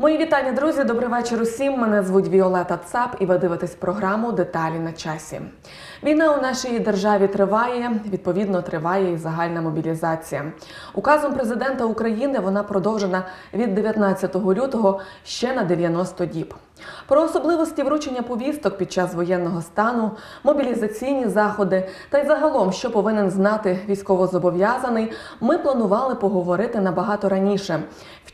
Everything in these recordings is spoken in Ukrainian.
Мої вітання, друзі. Добрий вечір усім. Мене звуть Віолета Цап, і ви дивитесь програму Деталі на часі. Війна у нашій державі триває. Відповідно, триває і загальна мобілізація. Указом президента України вона продовжена від 19 лютого ще на 90 діб. Про особливості вручення повісток під час воєнного стану, мобілізаційні заходи та й загалом, що повинен знати військовозобов'язаний, ми планували поговорити набагато раніше.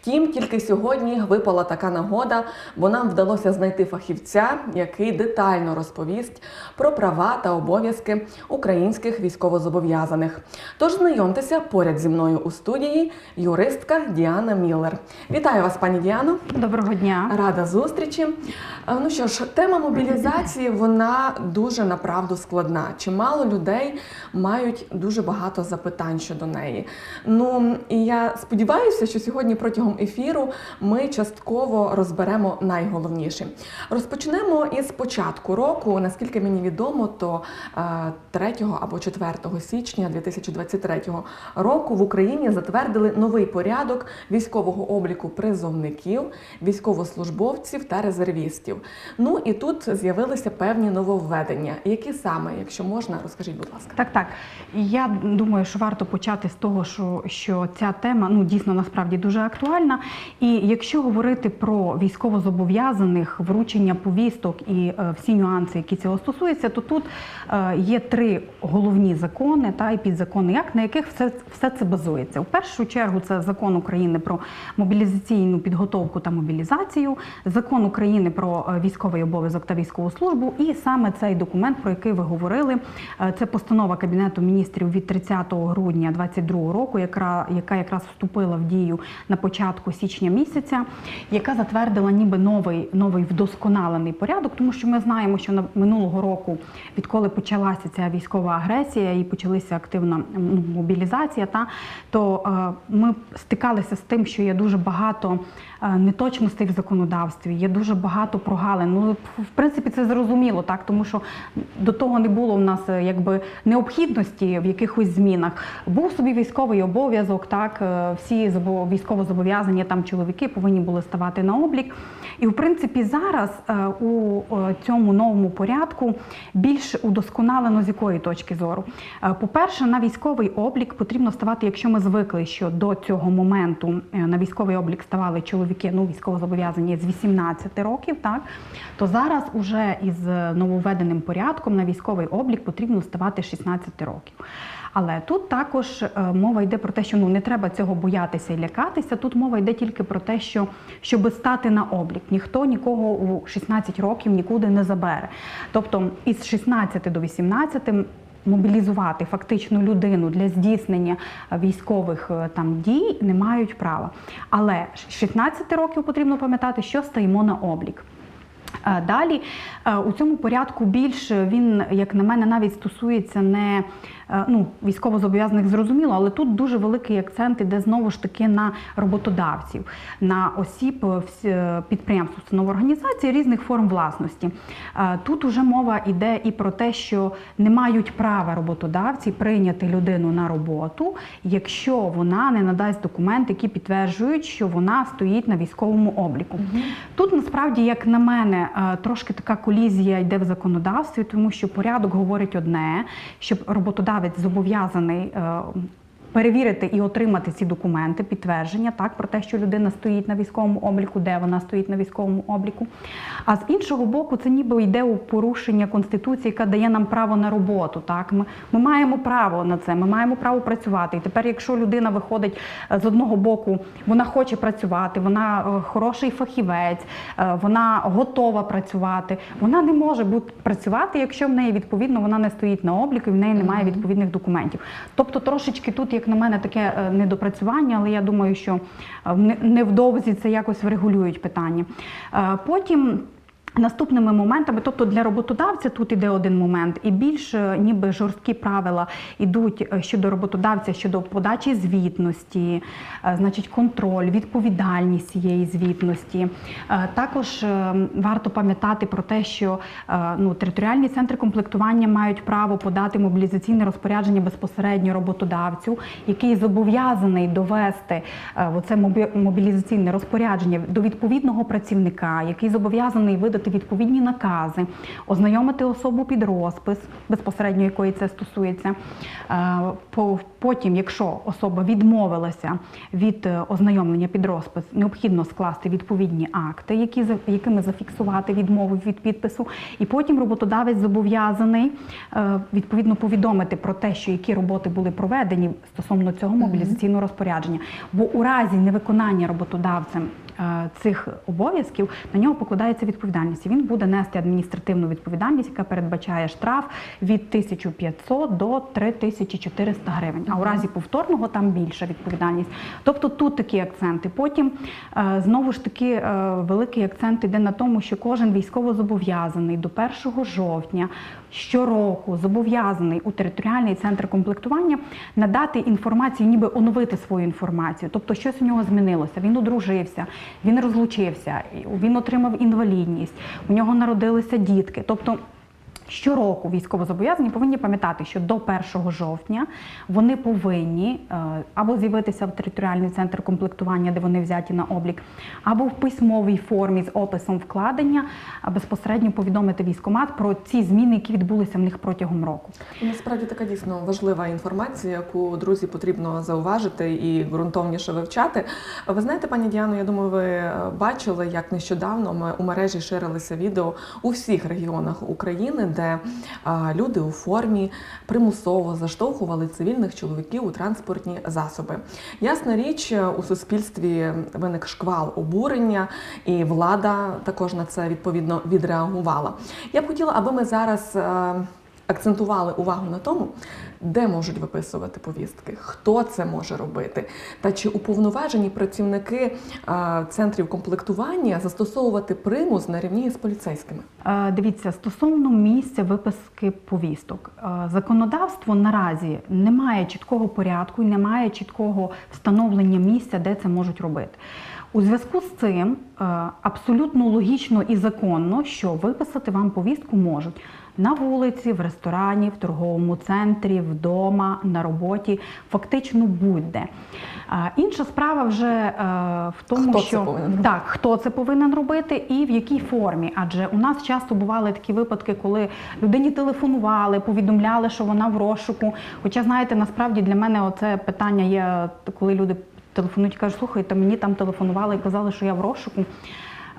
Втім, тільки сьогодні випала така нагода, бо нам вдалося знайти фахівця, який детально розповість про права та обов'язки українських військовозобов'язаних. Тож знайомтеся поряд зі мною у студії юристка Діана Міллер. Вітаю вас, пані Діано. Доброго дня. Рада зустрічі. Е, Ну що ж, тема мобілізації вона дуже направду складна. Чимало людей мають дуже багато запитань щодо неї. Ну і я сподіваюся, що сьогодні протягом ефіру ми частково розберемо найголовніше. Розпочнемо із початку року. Наскільки мені відомо, то е, 3 або 4 січня 2023 року в Україні затвердили новий порядок військового обліку призовників, військовослужбовців та резервістів. Ну і тут з'явилися певні нововведення. Які саме, якщо можна, розкажіть, будь ласка. Так, так. Я думаю, що варто почати з того, що, що ця тема ну дійсно насправді дуже актуальна. І якщо говорити про військовозобов'язаних, вручення повісток і е, всі нюанси, які цього стосуються, то тут е, є три головні закони та і підзаконний акт, на яких все, все це базується. У першу чергу це закон України про мобілізаційну підготовку та мобілізацію, закон України про е, військовий обов'язок та військову службу, і саме цей документ, про який ви говорили, це постанова Кабінету міністрів від 30 грудня 2022 року, яка, яка якраз вступила в дію на початку січня місяця, яка затвердила ніби новий новий вдосконалений порядок, тому що ми знаємо, що на минулого року, відколи почалася ця військова агресія і почалася активна ну, мобілізація, та то е, ми стикалися з тим, що є дуже багато е, неточностей в законодавстві, є дуже багато прогалин. Ну в принципі, це зрозуміло, так тому що до того не було в нас е, якби необхідності в якихось змінах. Був собі військовий обов'язок, так е, всі забо- військовозобов'язані там чоловіки повинні були ставати на облік. І в принципі зараз е, у е, цьому новому порядку більш удосконалено з якої точки зору. Е, По-перше, на військовий облік потрібно ставати, якщо ми звикли, що до цього моменту на військовий облік ставали чоловіки, ну військовозобов'язані з 18 років, так то зараз уже із нововведеним порядком на військовий облік потрібно ставати 16 років. Але тут також е, мова йде про те, що ну не треба цього боятися і лякатися. Тут мова йде тільки про те, що щоб стати на облік, ніхто нікого у 16 років нікуди не забере. Тобто із 16 до 18 мобілізувати фактично людину для здійснення е, військових е, там дій не мають права. Але з 16 років потрібно пам'ятати, що стаємо на облік. Далі у цьому порядку більше він, як на мене, навіть стосується не ну, військовозобов'язаних зрозуміло, але тут дуже великий акцент іде знову ж таки на роботодавців, на осіб е, е, підприємств, установ організацій різних форм власності. Е, Тут уже мова йде і про те, що не мають права роботодавці прийняти людину на роботу, якщо вона не надасть документи, які підтверджують, що вона стоїть на військовому обліку. Тут насправді, як на мене, е, трошки така колізія йде в законодавстві, тому що порядок говорить одне, щоб роботодавець зобов'язаний. Перевірити і отримати ці документи, підтвердження так про те, що людина стоїть на військовому обліку, де вона стоїть на військовому обліку. А з іншого боку, це ніби йде у порушення конституції, яка дає нам право на роботу. Так, ми, ми маємо право на це, ми маємо право працювати. І тепер, якщо людина виходить е, з одного боку, вона хоче працювати, вона е, хороший фахівець, е, вона готова працювати. Вона не може бути працювати, якщо в неї відповідно вона не стоїть на обліку і в неї немає відповідних документів. Тобто, трошечки тут, як на мене, таке е, недопрацювання, але я думаю, що е, невдовзі це якось врегулюють питання. Е, Потім. Наступними моментами, тобто для роботодавця тут іде один момент, і більш е, ніби жорсткі правила йдуть е, щодо роботодавця щодо подачі звітності, е, значить контроль, відповідальність цієї звітності. Також варто пам'ятати про те, що ну, територіальні центри комплектування мають право подати мобілізаційне розпорядження безпосередньо роботодавцю, який зобов'язаний довести оце мобілізаційне розпорядження до відповідного працівника, який зобов'язаний видати відповідні накази, ознайомити особу під розпис, безпосередньо якої це стосується. Е, Потім, якщо особа відмовилася від е, ознайомлення під розпис, необхідно скласти відповідні акти, які якими зафіксувати відмову від підпису, і потім роботодавець зобов'язаний е, відповідно повідомити про те, що які роботи були проведені стосовно цього мобілізаційного розпорядження. Бо у разі невиконання роботодавцем цих обов'язків на нього покладається відповідальність. І Він буде нести адміністративну відповідальність, яка передбачає штраф від 1500 до 3400 гривень. А у разі повторного там більша відповідальність. Тобто тут такі акценти. Потім е, знову ж таки е, великий акцент йде на тому, що кожен військовозобов'язаний до 1 жовтня щороку зобов'язаний у територіальний центр комплектування надати інформацію, ніби оновити свою інформацію. Тобто, щось у нього змінилося. Він одружився, він розлучився, він отримав інвалідність, у нього народилися дітки. Тобто Щороку військовозобов'язані повинні пам'ятати, що до 1 жовтня вони повинні е, або з'явитися в територіальний центр комплектування, де вони взяті на облік, або в письмовій формі з описом вкладення безпосередньо повідомити військомат про ці зміни, які відбулися в них протягом року. Насправді така дійсно важлива інформація, яку друзі потрібно зауважити і ґрунтовніше вивчати. Ви знаєте, пані Діано, я думаю, ви е, бачили, як нещодавно ми- у мережі ширилися відео у всіх регіонах України, де а, люди у формі примусово заштовхували цивільних чоловіків у транспортні засоби. Ясна річ, е, у суспільстві виник шквал обурення, і влада також на це відповідно відреагувала. Я б хотіла, аби ми зараз. Акцентували увагу на тому, де можуть виписувати повістки, хто це може робити, та чи уповноважені працівники е, центрів комплектування застосовувати примус на рівні з поліцейськими. Е, Дивіться, стосовно місця виписки повісток, Е, законодавство наразі не має чіткого порядку і не має чіткого встановлення місця, де це можуть робити. У зв'язку з цим абсолютно логічно і законно, що виписати вам повістку можуть на вулиці, в ресторані, в торговому центрі, вдома, на роботі, фактично будь-де. Інша справа вже е, в тому, Хто що робити? так, хто це повинен робити і в якій формі. Адже у нас часто бували такі випадки, коли людині телефонували, повідомляли, що вона в розшуку. Хоча, знаєте, насправді для мене оце питання є, коли люди телефонують і кажуть, слухайте, мені там телефонували і казали, що я в розшуку.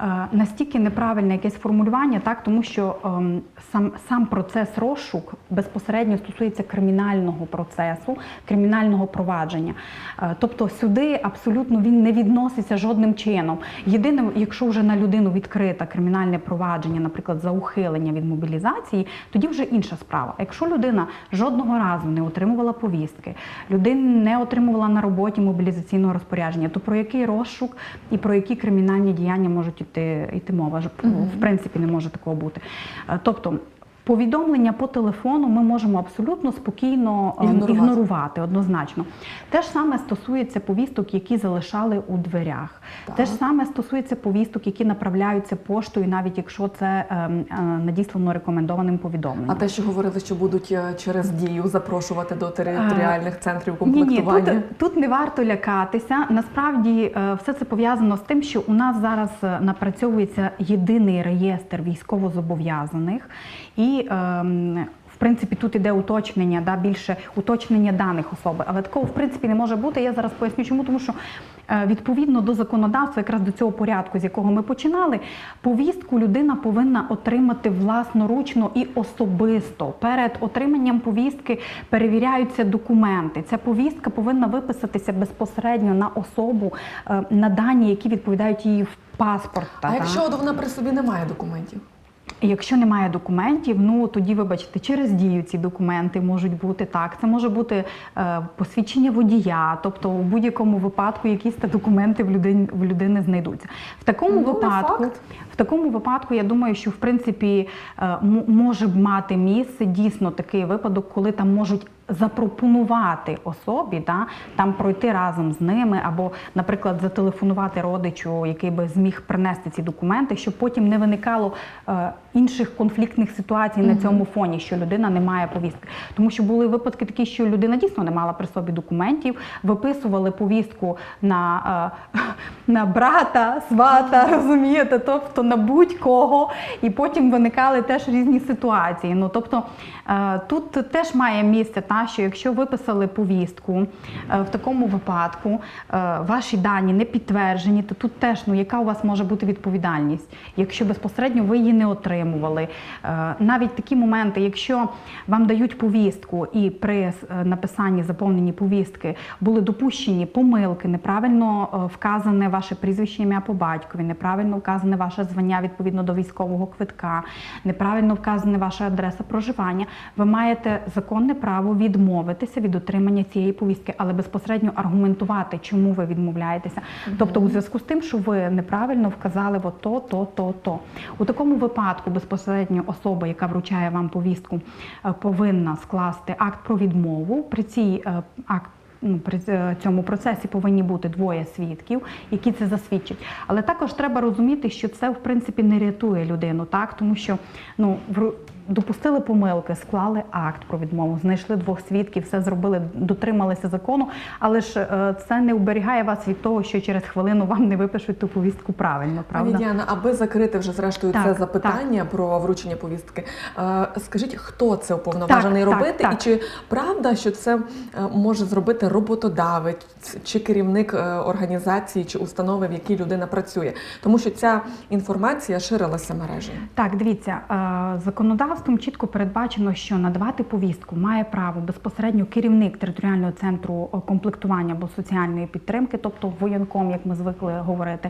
Е, Настільки неправильне якесь формулювання, так тому що ем, сам сам процес розшук безпосередньо стосується кримінального процесу, кримінального провадження. Е, тобто сюди абсолютно він не відноситься жодним чином. Єдине, якщо вже на людину відкрите кримінальне провадження, наприклад, за ухилення від мобілізації, тоді вже інша справа. Якщо людина жодного разу не отримувала повістки, людина не отримувала на роботі мобілізаційного розпорядження, то про який розшук і про які кримінальні діяння можуть іти, йти мова? В принципі, не може такого бути. Е, Тобто. Повідомлення по телефону ми можемо абсолютно спокійно ем, Ігнорувати. ігнорувати однозначно. Те ж саме стосується повісток, які залишали у дверях. Так. Те ж саме стосується повісток, які направляються поштою, навіть якщо це ем, е, надіслано рекомендованим повідомленням. А те, що говорили, що будуть е, через дію запрошувати до територіальних центрів Ні, ні, комплектування. тут, тут не варто лякатися. Насправді е, все це пов'язано з тим, що у нас зараз е, напрацьовується єдиний реєстр військовозобов'язаних і. Ем, в принципі, тут іде уточнення, да, більше уточнення даних особи, але такого в принципі не може бути. Я зараз поясню, чому тому, що е, відповідно до законодавства, якраз до цього порядку, з якого ми починали, повістку людина повинна отримати власноручно і особисто. Перед отриманням повістки перевіряються документи. Ця повістка повинна виписатися безпосередньо на особу, е, на дані, які відповідають її в паспорт. А якщо вона при собі не має документів? Якщо немає документів, ну тоді, вибачте, через дію ці документи можуть бути так. Це може бути е, посвідчення водія, тобто у будь-якому випадку якісь та документи в людини, в людини знайдуться. В такому Ну, випадку, факт. в такому випадку, я думаю, що в принципі е, може мати місце дійсно такий випадок, коли там можуть запропонувати особі, да, там пройти разом з ними, або, наприклад, зателефонувати родичу, який би зміг принести ці документи, щоб потім не виникало е, інших конфліктних ситуацій на цьому фоні, що людина не має повістки. Тому що були випадки такі, що людина дійсно не мала при собі документів, виписували повістку на, е, на брата, свата, розумієте, тобто на будь-кого, і потім виникали теж різні ситуації. Ну тобто е, тут теж має місце та, що якщо виписали повістку е, в такому випадку, ваші дані не підтверджені, то тут теж ну яка у вас може бути відповідальність, якщо безпосередньо ви її не отримували. Е, Навіть такі моменти, якщо вам дають повістку і при е, написанні заповненні повістки були допущені помилки, неправильно е, вказане ваше прізвище ім'я по батькові, неправильно вказане ваше звання відповідно до військового квитка, неправильно вказана ваша адреса проживання, ви маєте законне право відмовитися від отримання цієї повістки, але безпосередньо аргументувати, чому ви відмовляєтеся. Тобто, у зв'язку з тим, що ви неправильно вказали от то, то, то, то. У такому випадку безпосередньо особа, яка вручає вам повістку, е, повинна скласти акт про відмову. При цій е, акт ну, при е, цьому процесі повинні бути двоє свідків, які це засвідчать. Але також треба розуміти, що це в принципі не рятує людину, так тому що ну допустили помилки, склали акт про відмову, знайшли двох свідків, все зробили, дотрималися закону, але ж е, це не уберігає вас від того, що через хвилину вам не випишуть ту повістку правильно, правда? Пані Діана, аби закрити вже зрештою Так, це запитання про вручення повістки, е, скажіть, хто це уповноважений Так, так, робити, і чи правда, що це е, може зробити роботодавець чи керівник організації чи установи, в якій людина працює? Тому що ця інформація ширилася мережею. Так, дивіться, е, законодавством чітко передбачено, що надавати повістку має право безпосередньо керівник територіального центру е, комплектування або соціальної підтримки, тобто воєнком, як ми звикли говорити,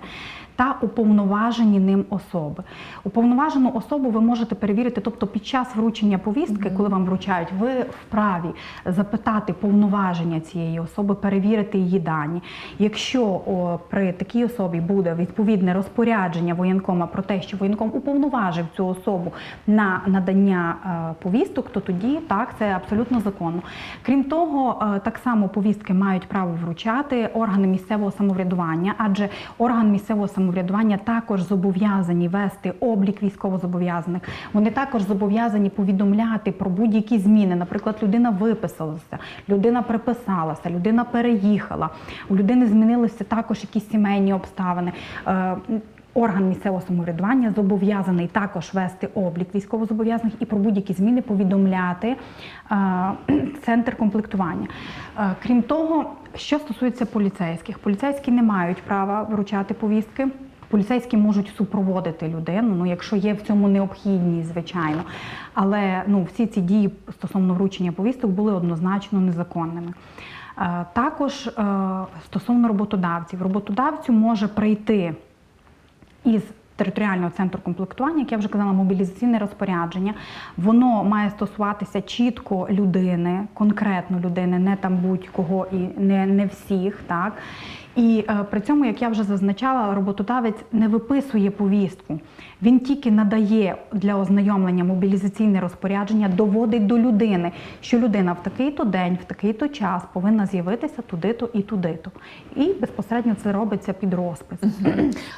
та уповноважені ним особи. Уповноважену особу ви можете перевірити, тобто під час вручення повістки, коли вам вручають, ви вправі запитати повноваження цієї особи, перевірити її дані. Якщо о, при такій особі буде відповідне розпорядження воєнкома про те, що воєнком уповноважив цю особу на надання е, повісток, то тоді так це абсолютно законно. Крім того, е, так само повістки мають право вручати органи місцевого самоврядування, адже орган місцевого самоврядування також зобов'язані вести облік військовозобов'язаних. Вони також зобов'язані повідомляти про будь-які зміни. Наприклад, людина виписалася, людина приписалася, людина переїхала. У людини змінилися також якісь сімейні обставини. Орган місцевого самоврядування зобов'язаний також вести облік військовозобов'язаних і про будь-які зміни повідомляти е, центр комплектування. Е, крім того, що стосується поліцейських, поліцейські не мають права вручати повістки. Поліцейські можуть супроводити людину, ну якщо є в цьому необхідність, звичайно. Але ну, всі ці дії стосовно вручення повісток були однозначно незаконними. Е, Також стосовно роботодавців, роботодавцю може прийти із територіального центру комплектування, як я вже казала, мобілізаційне розпорядження. Воно має стосуватися чітко людини, конкретно людини, не там будь-кого і не, не всіх. Так? І е, при цьому, як я вже зазначала, роботодавець не виписує повістку. Він тільки надає для ознайомлення мобілізаційне розпорядження, доводить до людини, що людина в такий-то день, в такий-то час повинна з'явитися туди-то і туди-то. І безпосередньо це робиться під розпис.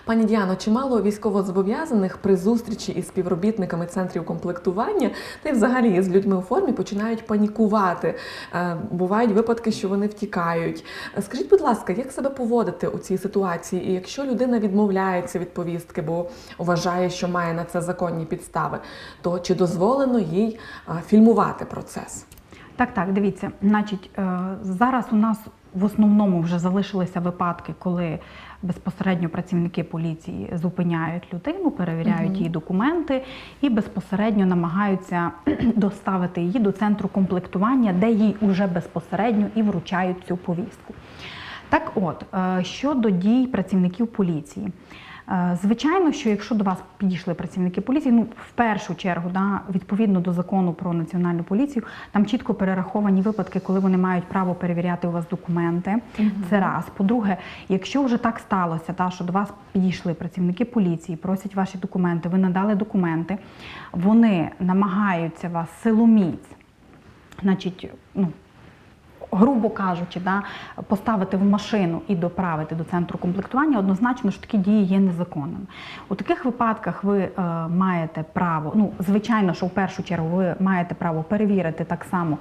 Пані Діано, чимало військовозобов'язаних при зустрічі із співробітниками центрів комплектування та й взагалі з людьми у формі починають панікувати. Е, Бувають випадки, що вони втікають. Е, Скажіть, будь ласка, як себе поводити у цій ситуації? І якщо людина відмовляється від повістки, бо вважає, що має на це законні підстави, то чи дозволено їй фільмувати процес? Так, так, дивіться, значить, е, зараз у нас в основному вже залишилися випадки, коли безпосередньо працівники поліції зупиняють людину, перевіряють її документи і безпосередньо намагаються доставити її до центру комплектування, де їй уже безпосередньо і вручають цю повістку. Так от, е, щодо дій працівників поліції. Е, Звичайно, що якщо до вас підійшли працівники поліції, ну в першу чергу, да, відповідно до закону про національну поліцію, там чітко перераховані випадки, коли вони мають право перевіряти у вас документи. Це раз. По-друге, якщо вже так сталося, та що до вас підійшли працівники поліції, просять ваші документи, ви надали документи, вони намагаються вас силоміць, значить, ну грубо кажучи, да, поставити в машину і доправити до центру комплектування, однозначно що такі дії є незаконними. У таких випадках ви е, маєте право, ну звичайно, що в першу чергу ви маєте право перевірити так само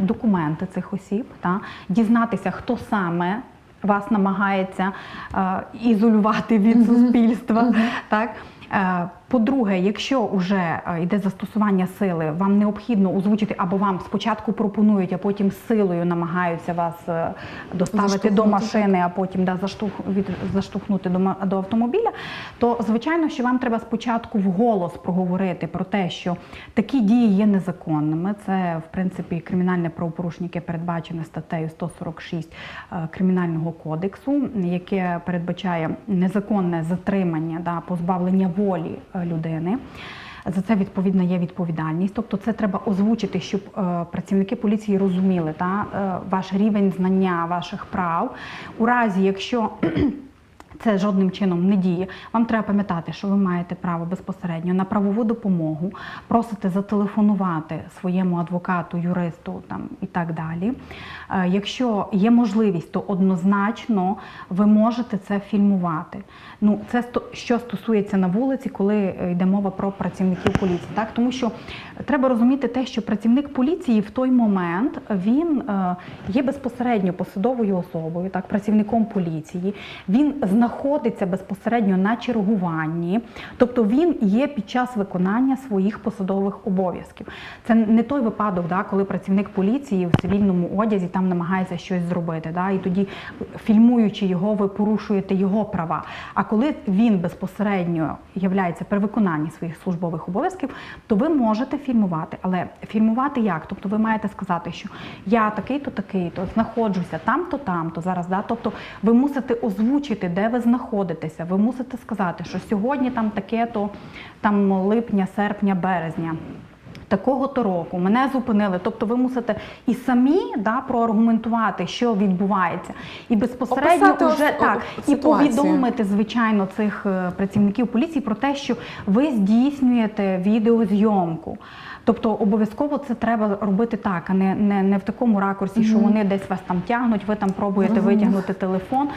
документи цих осіб, та, дізнатися, хто саме. Вас намагається е, ізолювати від суспільства. Так? Е, По-друге, якщо вже е, йде застосування сили, вам необхідно озвучити або вам спочатку пропонують, а потім силою намагаються вас е, доставити до машини, а потім да, заштовх, від, заштовхнути до, до автомобіля, то звичайно, що вам треба спочатку вголос проговорити про те, що такі дії є незаконними. Це в принципі кримінальне правопорушення, яке передбачене статтею 146 е, кримінального кодексу, яке передбачає незаконне затримання да, позбавлення волі людини. За це відповідна є відповідальність. Тобто, це треба озвучити, щоб е, працівники поліції розуміли та, е, ваш рівень знання ваших прав. У разі, якщо це жодним чином не діє. Вам треба пам'ятати, що ви маєте право безпосередньо на правову допомогу, просите зателефонувати своєму адвокату, юристу там і так далі. Е, Якщо є можливість, то однозначно ви можете це фільмувати. Ну, це що стосується на вулиці, коли е, йде мова про працівників поліції. Так? Тому що треба розуміти те, що працівник поліції в той момент він е, є безпосередньо посадовою особою, так, працівником поліції. Він знаходиться безпосередньо на чергуванні, тобто він є під час виконання своїх посадових обов'язків. Це не той випадок, да, коли працівник поліції в цивільному одязі там намагається щось зробити. Да, і тоді, фільмуючи його, ви порушуєте його права. А коли він безпосередньо являється при виконанні своїх службових обов'язків, то ви можете фільмувати. Але фільмувати як? Тобто ви маєте сказати, що я такий-то, такий-то, знаходжуся там-то, там-то зараз. Да? Тобто ви мусите озвучити, де ви знаходитеся. Ви мусите сказати, що сьогодні там таке-то, там липня, серпня, березня. Такого то року мене зупинили. Тобто ви мусите і самі да, проаргументувати, що відбувається, і безпосередньо Описати вже ос- так о- і повідомити звичайно цих е, працівників поліції про те, що ви здійснюєте відеозйомку. Тобто обов'язково це треба робити так, а не, не, не в такому ракурсі, що вони десь вас там тягнуть, ви там пробуєте витягнути телефон.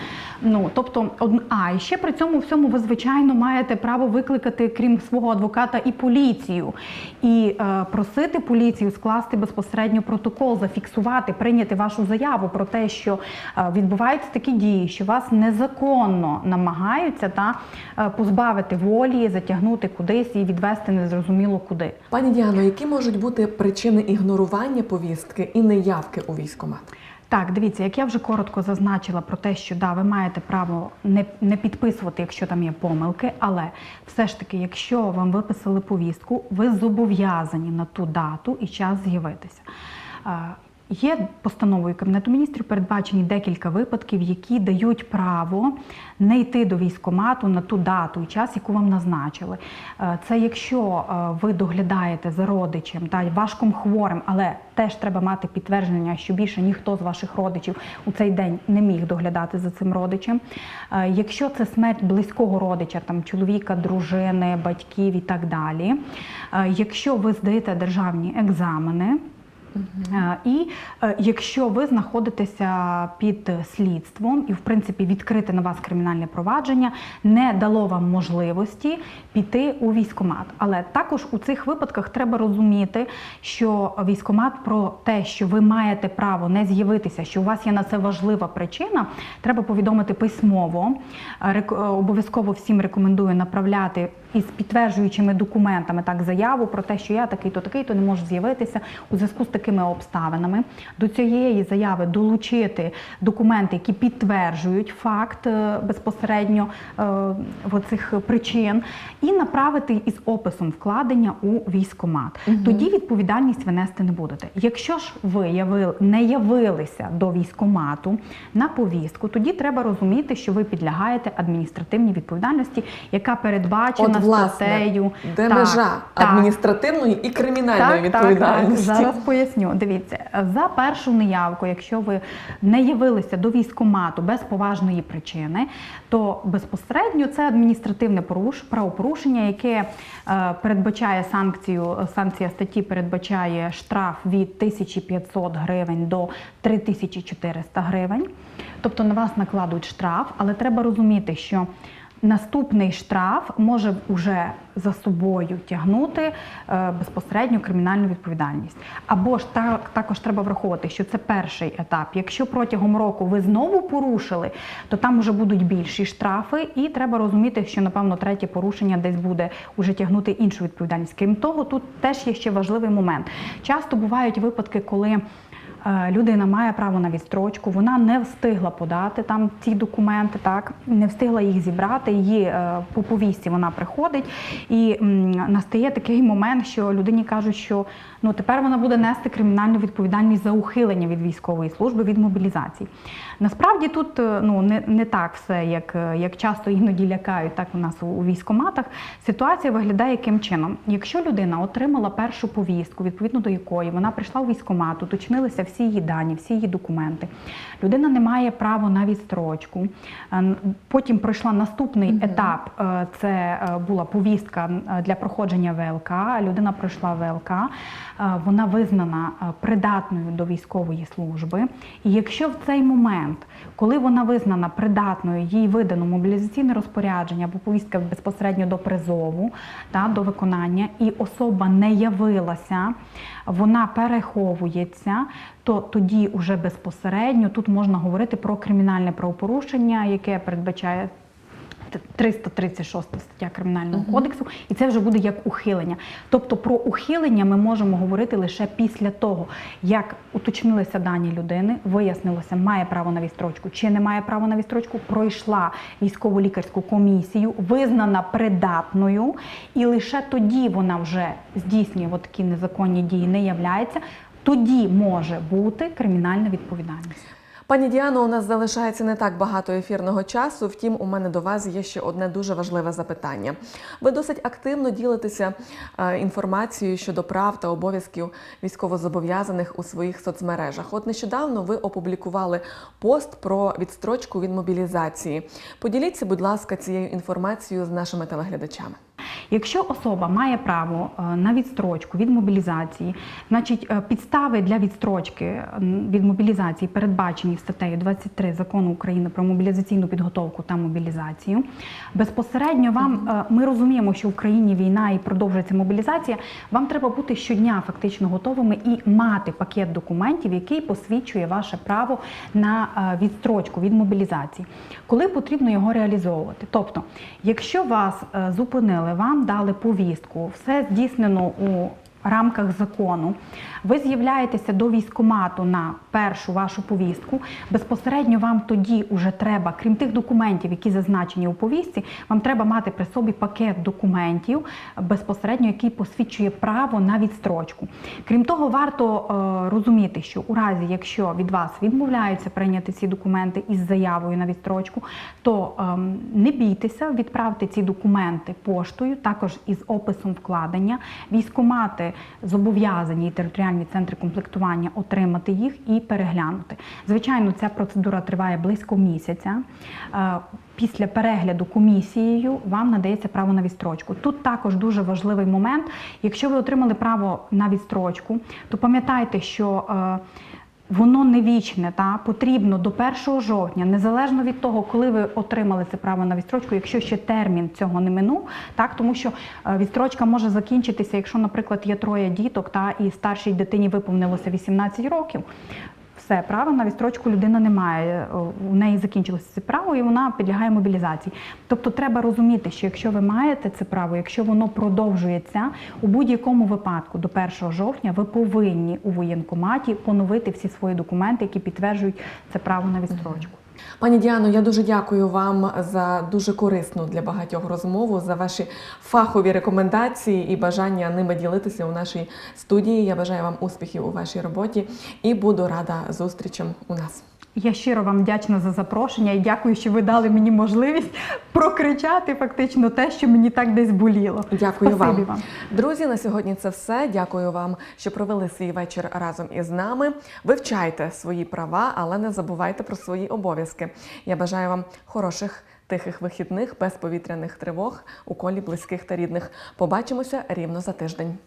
Ну тобто, од- а і ще при цьому всьому ви звичайно маєте право викликати, крім свого адвоката, і поліцію, і е, просити поліцію скласти безпосередньо протокол, зафіксувати, прийняти вашу заяву про те, що е, відбуваються такі дії, що вас незаконно намагаються та е, позбавити волі, затягнути кудись і відвести незрозуміло куди. Пані Діано, які можуть бути причини ігнорування повістки і неявки у військкомат? Так, дивіться, як я вже коротко зазначила про те, що да, ви маєте право не, не підписувати, якщо там є помилки, але все ж таки, якщо вам виписали повістку, ви зобов'язані на ту дату і час з'явитися. Є постановою Кабінету міністрів передбачені декілька випадків, які дають право не йти до військкомату на ту дату і час, яку вам назначили. Е, Це якщо е, ви доглядаєте за родичем та важком хворим, але теж треба мати підтвердження, що більше ніхто з ваших родичів у цей день не міг доглядати за цим родичем. Е, Якщо це смерть близького родича, там чоловіка, дружини, батьків і так далі. Якщо ви здаєте державні екзамени. Е, І е, якщо ви знаходитеся під слідством і, в принципі, відкрите на вас кримінальне провадження, не дало вам можливості піти у військкомат. Але також у цих випадках треба розуміти, що військкомат про те, що ви маєте право не з'явитися, що у вас є на це важлива причина, треба повідомити письмово. Е, Обов'язково всім рекомендую направляти із підтверджуючими документами, так заяву про те, що я такий-то, такий-то не можу з'явитися у зв'язку з такими обставинами. До цієї заяви долучити документи, які підтверджують факт е, безпосередньо е, цих причин, і направити із описом вкладення у військомат. Тоді відповідальність ви нести не будете. Якщо ж ви яви- не явилися до військомату на повістку, тоді треба розуміти, що ви підлягаєте адміністративній відповідальності, яка передбачена власне, статтею. де Так, межа так. адміністративної і кримінальної Так, так, відповідальності. Так, Зараз поясню. Дивіться, за першу неявку, якщо ви не явилися до військкомату без поважної причини, то безпосередньо це адміністративне поруш, правопорушення, яке е, передбачає санкцію. Санкція статті передбачає штраф від 1500 гривень до 3400 гривень. Тобто на вас накладуть штраф, але треба розуміти, що Наступний штраф може вже за собою тягнути е, безпосередньо кримінальну відповідальність. Або ж так, також треба враховувати, що це перший етап. Якщо протягом року ви знову порушили, то там вже будуть більші штрафи, і треба розуміти, що напевно третє порушення десь буде уже тягнути іншу відповідальність. Крім того, тут теж є ще важливий момент. Часто бувають випадки, коли людина має право на відстрочку, вона не встигла подати там ці документи, так не встигла їх зібрати. Її е, по повісті вона приходить, і настає такий момент, що людині кажуть, що ну тепер вона буде нести кримінальну відповідальність за ухилення від військової служби від мобілізації. Насправді тут е, ну не, не так все, як, е, як часто іноді лякають, так у нас у, у військоматах. Ситуація виглядає яким чином. Якщо людина отримала першу повістку, відповідно до якої вона прийшла у військкомат, уточнилися всі її дані, всі її документи. Людина не має права на відстрочку. Е, Потім пройшла наступний етап. е, Це була повістка для проходження ВЛК. Людина пройшла ВЛК. Вона визнана придатною до військової служби. І якщо в цей момент, коли вона визнана придатною, їй видано мобілізаційне розпорядження або повістка безпосередньо до призову та до виконання, і особа не явилася, вона переховується, то тоді уже безпосередньо тут можна говорити про кримінальне правопорушення, яке передбачає 336 стаття Кримінального кодексу, і це вже буде як ухилення. Тобто про ухилення ми можемо говорити лише після того, як уточнилися дані людини, вияснилося, має право на відстрочку чи не має права на відстрочку, пройшла військово-лікарську комісію, визнана придатною, і лише тоді вона вже здійснює такі незаконні дії, не являється. Тоді може бути кримінальна відповідальність. Пані Діано, у нас залишається не так багато ефірного часу. Втім, у мене до вас є ще одне дуже важливе запитання. Ви досить активно ділитеся е, інформацією щодо прав та обов'язків військовозобов'язаних у своїх соцмережах. От нещодавно ви опублікували пост про відстрочку від мобілізації. Поділіться, будь ласка, цією інформацією з нашими телеглядачами. Якщо особа має право е, на відстрочку від мобілізації, значить е, підстави для відстрочки від мобілізації передбачені статтею 23 закону України про мобілізаційну підготовку та мобілізацію. Безпосередньо вам е, ми розуміємо, що в країні війна і продовжується мобілізація. Вам треба бути щодня фактично готовими і мати пакет документів, який посвідчує ваше право на відстрочку від мобілізації, коли потрібно його реалізовувати. Тобто, якщо вас зупинили, вам дали повістку, все здійснено у рамках закону, ви з'являєтеся до військкомату на першу вашу повістку. Безпосередньо вам тоді вже треба, крім тих документів, які зазначені у повістці, вам треба мати при собі пакет документів, безпосередньо який посвідчує право на відстрочку. Крім того, варто е, розуміти, що у разі, якщо від вас відмовляються прийняти ці документи із заявою на відстрочку, то ем, не бійтеся, відправте ці документи поштою, також із описом вкладення. Військомати зобов'язані територіальні центри комплектування отримати їх і переглянути. Звичайно, ця процедура триває близько місяця. Е, Після перегляду комісією вам надається право на відстрочку. Тут також дуже важливий момент. Якщо ви отримали право на відстрочку, то пам'ятайте, що е, Воно не вічне, та? Потрібно до 1 жовтня, незалежно від того, коли ви отримали це право на відстрочку, якщо ще термін цього не минув, так? Тому що е, відстрочка може закінчитися, якщо, наприклад, є троє діток, та? І старшій дитині виповнилося 18 років. Все, право на відстрочку людина не має. У неї закінчилося це право і вона підлягає мобілізації. Тобто треба розуміти, що якщо ви маєте це право, якщо воно продовжується у будь-якому випадку до 1 жовтня, ви повинні у воєнкоматі поновити всі свої документи, які підтверджують це право на відстрочку. Пані Діано, я дуже дякую вам за дуже корисну для багатьох розмову, за ваші фахові рекомендації і бажання ними ділитися у нашій студії. Я бажаю вам успіхів у вашій роботі і буду рада зустрічам у нас. Я щиро вам вдячна за запрошення і дякую, що ви дали мені можливість прокричати фактично те, що мені так десь боліло. Дякую вам. вам. Друзі, на сьогодні це все. Дякую вам, що провели свій вечір разом із нами. Вивчайте свої права, але не забувайте про свої обов'язки. Я бажаю вам хороших. Тихих вихідних без повітряних тривог у колі близьких та рідних. Побачимося рівно за тиждень.